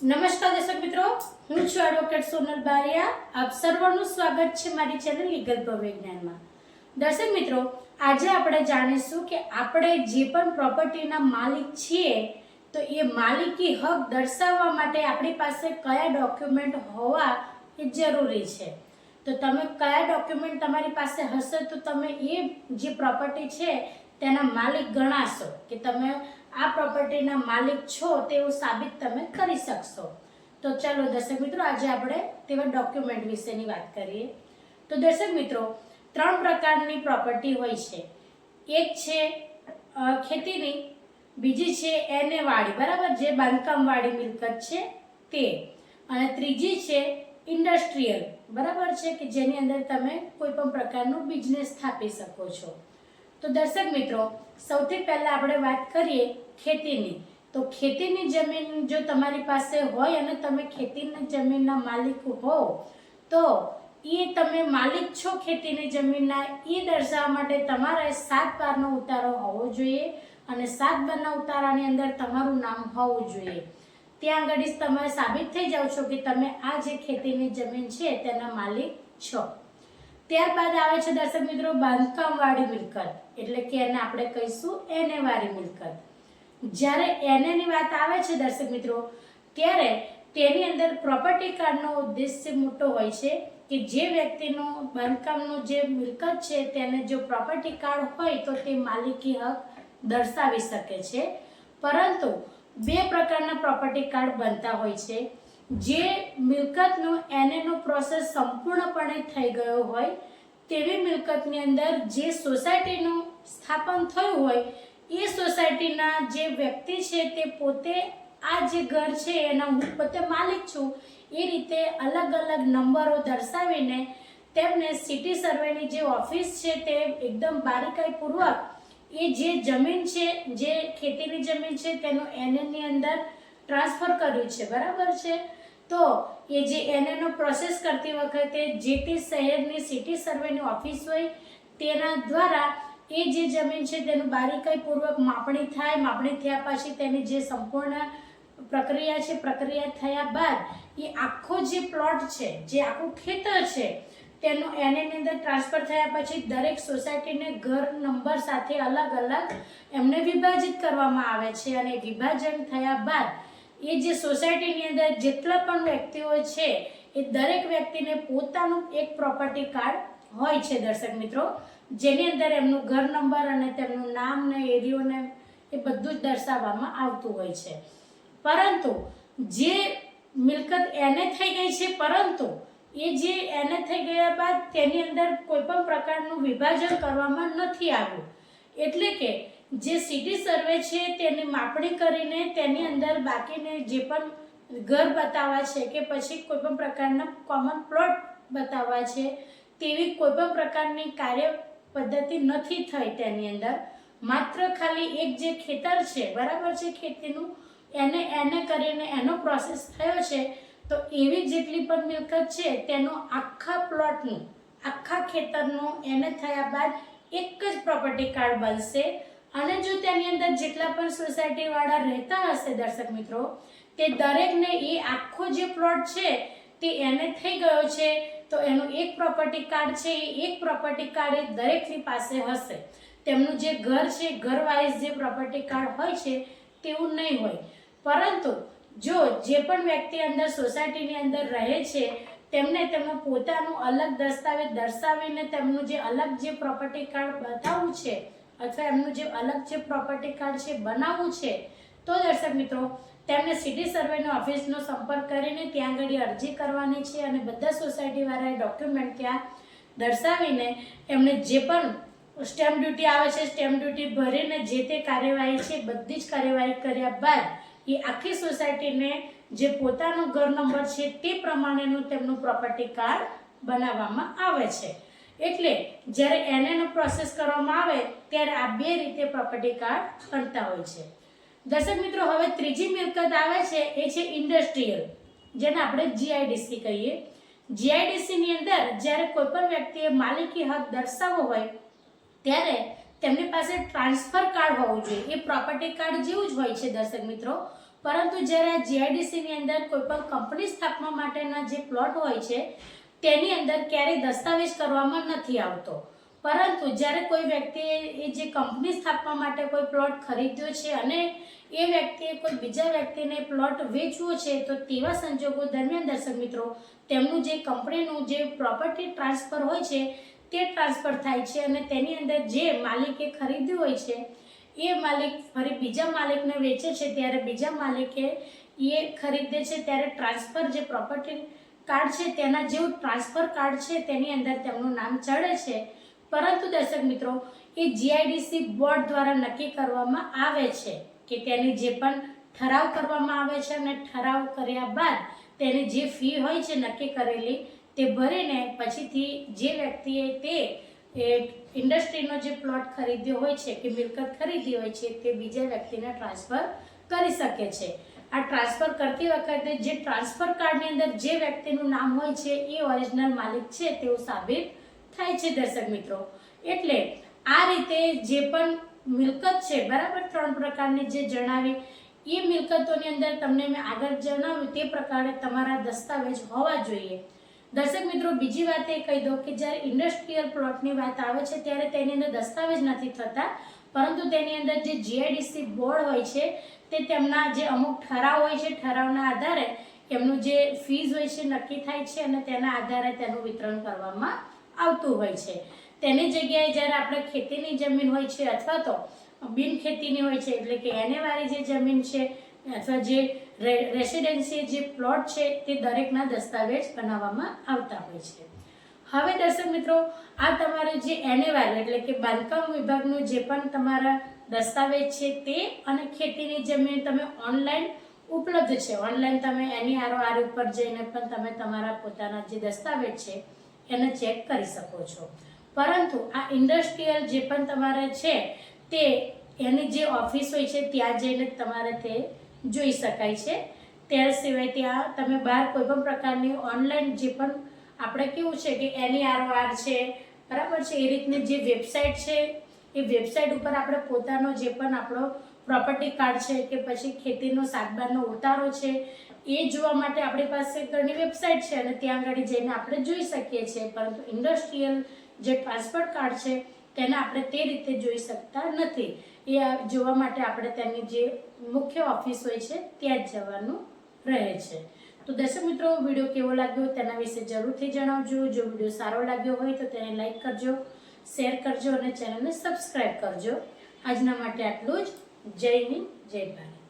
નમસ્કાર દર્શક મિત્રો, હું છું એડવોકેટ સોનલ બારિયા. આપ સર્વનું સ્વાગત છે મારી ચેનલ લીગલ વિજ્ઞાનમાં દર્શક મિત્રો, આજે આપણે જાણીશું કે આપણે જે પણ પ્રોપર્ટીના માલિક છીએ, તો એ માલિકી હક દર્શાવવા માટે આપણી પાસે કયા ડોક્યુમેન્ટ હોવા એ જરૂરી છે. તો તમે કયા ડોક્યુમેન્ટ તમારી પાસે હશે, તો તમે એ જે પ્રોપર્ટી છે, તેના માલિક ગણાશો. કે તમે આ પ્રોપર્ટીના માલિક છો તેવું સાબિત તમે કરી શકશો. તો ચાલો દર્શક મિત્રો, આજે આપણે તેવા ડોક્યુમેન્ટ વિશેની વાત કરીએ. તો દર્શક મિત્રો, ત્રણ પ્રકારની પ્રોપર્ટી હોય છે. એક છે ખેતીની, બીજી છે એને વાળી બરાબર? જે બાંધકામવાળી મિલકત છે તે. અને ત્રીજી છે ઇન્ડસ્ટ્રીયલ બરાબર છે કે જેની અંદર તમે કોઈ પણ પ્રકારનું બિઝનેસ સ્થાપી શકો છો. તો દર્શક મિત્રો, સૌથી પહેલા આપણે વાત કરીએ ખેતીની. તો ખેતીની જમીન જો તમારી પાસે હોય અને તમે ખેતીની જમીનના માલિક હો, તો એ તમે માલિક છો ખેતીની જમીનના એ દર્શાવવા માટે તમારે સાત બારનો ઉતારો હોવો જોઈએ અને સાત બારના ઉતારાની અંદર તમારું નામ હોવું જોઈએ. ત્યાં આગળ તમે સાબિત થઈ જાઓ છો કે તમે આ જે ખેતીની જમીન છે તેના માલિક છો. ત્યારબાદ આવે છે દર્શક મિત્રો બાંધકામવાળી મિલકત. એટલે કે એને આપણે કહીશું એને વાળી મિલકત. જ્યારે એનએની વાત આવે છે દર્શક મિત્રો, ત્યારે તેની અંદર પ્રોપર્ટી કાર્ડનો ઉદ્દેશ્ય મોટો હોય છે કે જે વ્યક્તિનો બાંધકામનું જે મિલકત છે તેને જો પ્રોપર્ટી કાર્ડ હોય તો તે માલિકી હક દર્શાવી શકે છે. પરંતુ બે પ્રકારના પ્રોપર્ટી કાર્ડ બનતા હોય છે. જે મિલકતનો એનએનો પ્રોસેસ સંપૂર્ણપણે થઈ ગયો હોય, તેવી મિલકતની અંદર જે સોસાયટીનું સ્થાપન થયું હોય એ સોસાયટીના જે વ્યક્તિ છે તે પોતે આ જે ઘર છે એના હું પોતે માલિક છું, એ રીતે અલગ અલગ નંબરો દર્શાવીને તેમને સિટી સર્વેની જે ઓફિસ છે તે એકદમ બારીકાઈપૂર્વક એ જે જમીન છે, જે ખેતીની જમીન છે તેનું એનએની અંદર ટ્રાન્સફર કર્યું છે. બરાબર છે? તો એ જે એનએનો પ્રોસેસ કરતી વખતે જે તે શહેરની સિટી સર્વેની ઓફિસ હોય તેના દ્વારા એ જે જમીન છે તેનું બારીકાઈપૂર્વક માપણી થાય. માપણી થયા પછી તેની જે સંપૂર્ણ પ્રક્રિયા છે, પ્રક્રિયા થયા બાદ એ આખો જે પ્લોટ છે, જે આખું ખેતર છે, તેનું એની અંદર ટ્રાન્સફર થયા પછી દરેક સોસાયટીને ઘર નંબર સાથે અલગ અલગ એમને વિભાજિત કરવામાં આવે છે અને વિભાજન થયા બાદ એ જે સોસાયટીની અંદર જેટલા પણ વ્યક્તિઓ છે, એ દરેક વ્યક્તિને પોતાનું એક પ્રોપર્ટી કાર્ડ હોય છે, દર્શક મિત્રો. જેની અંદર એમનું ઘર નંબર અને તેમનું નામ ને એરિયોને એ બધું જ દર્શાવવામાં આવતું હોય છે. પરંતુ જે મિલકત એને થઈ ગઈ છે, પરંતુ એ જે એને થઈ ગયા બાદ તેની અંદર કોઈ પણ પ્રકારનું વિભાજન કરવામાં નથી આવ્યું. એટલે કે જે સિટી સર્વે છે, તેની માપણી કરીને તેની અંદર બાકીને જે પણ ઘર બતાવવા છે કે પછી કોઈ પણ પ્રકારના કોમન પ્લોટ બતાવવા છે, તેવી કોઈ પણ પ્રકારની કાર્ય પદ્ધતિ નથી થઈ તેની અંદર. માત્ર ખાલી એક જે ખેતર છે, બરાબર છે ખેતીનું, એને એને કરીને એનો પ્રોસેસ થયો છે, તો એવી જેટલી પણ મિલકત છે, તેનો આખા પ્લોટનું આખા ખેતરનું એને થયા બાદ એક જ પ્રોપર્ટી કાર્ડ બનશે. અને જો તેની અંદર જેટલા પણ સોસાયટીવાળા રહેતા હશે, દર્શક મિત્રો, તે દરેકને એ આખો જે પ્લોટ છે તે એને થઈ ગયો છે, તો એનું એક પ્રોપર્ટી કાર્ડ છે, એ એક પ્રોપર્ટી કાર્ડ એ દરેકની પાસે હશે. તેમનું જે ઘર છે ઘર વાઇઝ જે પ્રોપર્ટી કાર્ડ હોય છે, તેવું નહીં હોય. પરંતુ જો જે પણ વ્યક્તિ અંદર સોસાયટીની અંદર રહે છે, તેમને તેમનું પોતાનું અલગ દસ્તાવેજ દર્શાવીને તેમનું જે અલગ જે પ્રોપર્ટી કાર્ડ બતાવવું છે, અથવા એમનું જે અલગ જે પ્રોપર્ટી કાર્ડ છે, બનાવવું છે, તો દર્શક મિત્રો તેમને સિટી સર્વેનો ઓફિસનો સંપર્ક કરીને ત્યાં આગળ અરજી કરવાની છે અને બધા સોસાયટીવાળાએ ડોક્યુમેન્ટ ત્યાં દર્શાવીને એમને જે પણ સ્ટેમ્પ ડ્યુટી આવે છે, સ્ટેમ્પ ડ્યુટી ભરીને જે તે કાર્યવાહી છે, બધી જ કાર્યવાહી કર્યા બાદ એ આખી સોસાયટીને જે પોતાનો ઘર નંબર છે તે પ્રમાણેનું તેમનું પ્રોપર્ટી કાર્ડ બનાવવામાં આવે છે. એટલે જ્યારે એનએનો પ્રોસેસ કરવામાં આવે, ત્યારે આ બે રીતે પ્રોપર્ટી કાર્ડ કરતા હોય છે. દર્શક મિત્રો, હવે ત્રીજી મિલકત આવે છે, એ છે ઇન્ડસ્ટ્રીયલ, જેને આપણે જીઆઈડીસી કહીએ. જીઆઈડીસીની અંદર જ્યારે કોઈ પણ વ્યક્તિએ માલિકી હક દર્શાવવો હોય, ત્યારે તેમની પાસે ટ્રાન્સફર કાર્ડ હોવું જોઈએ. એ પ્રોપર્ટી કાર્ડ જેવું જ હોય છે, દર્શક મિત્રો. પરંતુ જ્યારે જીઆઈડીસીની અંદર કોઈ પણ કંપની સ્થાપવા માટેના જે પ્લોટ હોય છે, તેની અંદર ક્યારેય દસ્તાવેજ કરવામાં નથી આવતો. પરંતુ જ્યારે કોઈ વ્યક્તિએ એ જે કંપની સ્થાપવા માટે કોઈ પ્લોટ ખરીદ્યો છે અને એ વ્યક્તિએ કોઈ બીજા વ્યક્તિને પ્લોટ વેચવો છે, તો તેવા સંજોગો દરમિયાન દર્શક મિત્રો, તેમનું જે કંપનીનું જે પ્રોપર્ટી ટ્રાન્સફર હોય છે, તે ટ્રાન્સફર થાય છે અને તેની અંદર જે માલિકે ખરીદ્યું હોય છે, એ માલિક ફરી બીજા માલિકને વેચે છે, ત્યારે બીજા માલિકે એ ખરીદે છે, ત્યારે ટ્રાન્સફર જે પ્રોપર્ટી કાર્ડ છે, તેના જેવું ટ્રાન્સફર કાર્ડ છે, તેની અંદર તેમનું નામ ચડે છે. પરંતુ દર્શક મિત્રો, એ જીઆઈડીસી બોર્ડ દ્વારા નક્કી કરવામાં આવે છે કે તેની જે પણ ઠરાવ કરવામાં આવે છે અને ઠરાવ કર્યા બાદ તેની જે ફી હોય છે નક્કી કરેલી, તે ભરીને પછીથી જે વ્યક્તિએ તે ઇન્ડસ્ટ્રીનો જે પ્લોટ ખરીદ્યો હોય છે કે મિલકત ખરીદી હોય છે, તે બીજા વ્યક્તિને ટ્રાન્સફર કરી શકે છે. આ ટ્રાન્સફર કરતી વખતે જે ટ્રાન્સફર કાર્ડની અંદર જે વ્યક્તિનું નામ હોય છે, એ ઓરિજિનલ માલિક છે તેવું સાબિત થાય છે દર્શક મિત્રો. એટલે આ રીતે જે પણ મિલકત છે, બરાબર ત્રણ પ્રકારની જે જણાવી, એ મિલકતોની અંદર તમને મેં આગળ જણાવ્યું તે પ્રકારે તમારા દસ્તાવેજ હોવા જોઈએ. દર્શક મિત્રો, બીજી વાત એ કહી દઉં કે જ્યારે ઇન્ડસ્ટ્રીયલ પ્લોટની વાત આવે છે, ત્યારે તેની અંદર દસ્તાવેજ નથી થતા. પરંતુ તેની અંદર જે જીઆઈડીસી બોર્ડ હોય છે, તે તેમના જે અમુક ઠરાવ હોય છે, ઠરાવના આધારે એમનું જે ફીઝ હોય છે, નક્કી થાય છે અને તેના આધારે તેનું વિતરણ કરવામાં આવતું હોય છે. તેની જગ્યાએ જ્યારે આપણે ખેતીની જમીન હોય છે અથવા તો બિન ખેતીની હોય છે, એટલે કે એને વાળી જે જમીન છે અથવા જે રેસિડેન્સી જે પ્લોટ છે તે દરેકના દસ્તાવેજ બનાવવામાં આવતા હોય છે. હવે દર્શક મિત્રો, આ તમારે જે એનએવાય એટલે કે બાંધકામ વિભાગનું જે પણ તમારા દસ્તાવેજ છે તે અને ખેતીની જમીન તમે ઓનલાઈન ઉપલબ્ધ છે. ઓનલાઈન તમે એની આરઓઆર ઉપર જઈને પણ તમે તમારા પોતાના જે દસ્તાવેજ છે એને ચેક કરી શકો છો. પરંતુ આ ઇન્ડસ્ટ્રીયલ જે પણ તમારે છે, તે એની જે ઓફિસ હોય છે, ત્યાં જઈને તમારે તે જોઈ શકાય છે. ત્યાર સિવાય ત્યાં તમે બહાર કોઈ પણ પ્રકારની ઓનલાઈન જે પણ આપણે કેવું છે કે એની આરઓઆર છે, બરાબર છે, એ રીતની જે વેબસાઇટ છે, એ વેબસાઇટ ઉપર આપણે પોતાનો જે પણ આપણો પ્રોપર્ટી કાર્ડ છે કે પછી ખેતીનો શાકભાજીનો ઉતારો છે, એ જોવા માટે આપણી પાસે ઘણી વેબસાઇટ છે અને ત્યાં આગળ જઈને આપણે જોઈ શકીએ છીએ. પરંતુ ઇન્ડસ્ટ્રીયલ જે ટ્રાન્સફર કાર્ડ છે, તેને આપણે તે રીતે જોઈ શકતા નથી. એ જોવા માટે આપણે તેની જે મુખ્ય ઓફિસ હોય છે, ત્યાં જ જવાનું રહે છે. તો દર્શક મિત્રો, વીડિયો કેવો લાગ્યો તેના વિશે જરૂરથી જણાવજો. જો વીડિયો સારો લાગ્યો હોય તો તેને લાઈક કરજો શેર કરજો અને ચેનલને સબસ્ક્રાઈબ કરજો. આજના માટે આટલું જ. જય હિન્દ જય ભારત.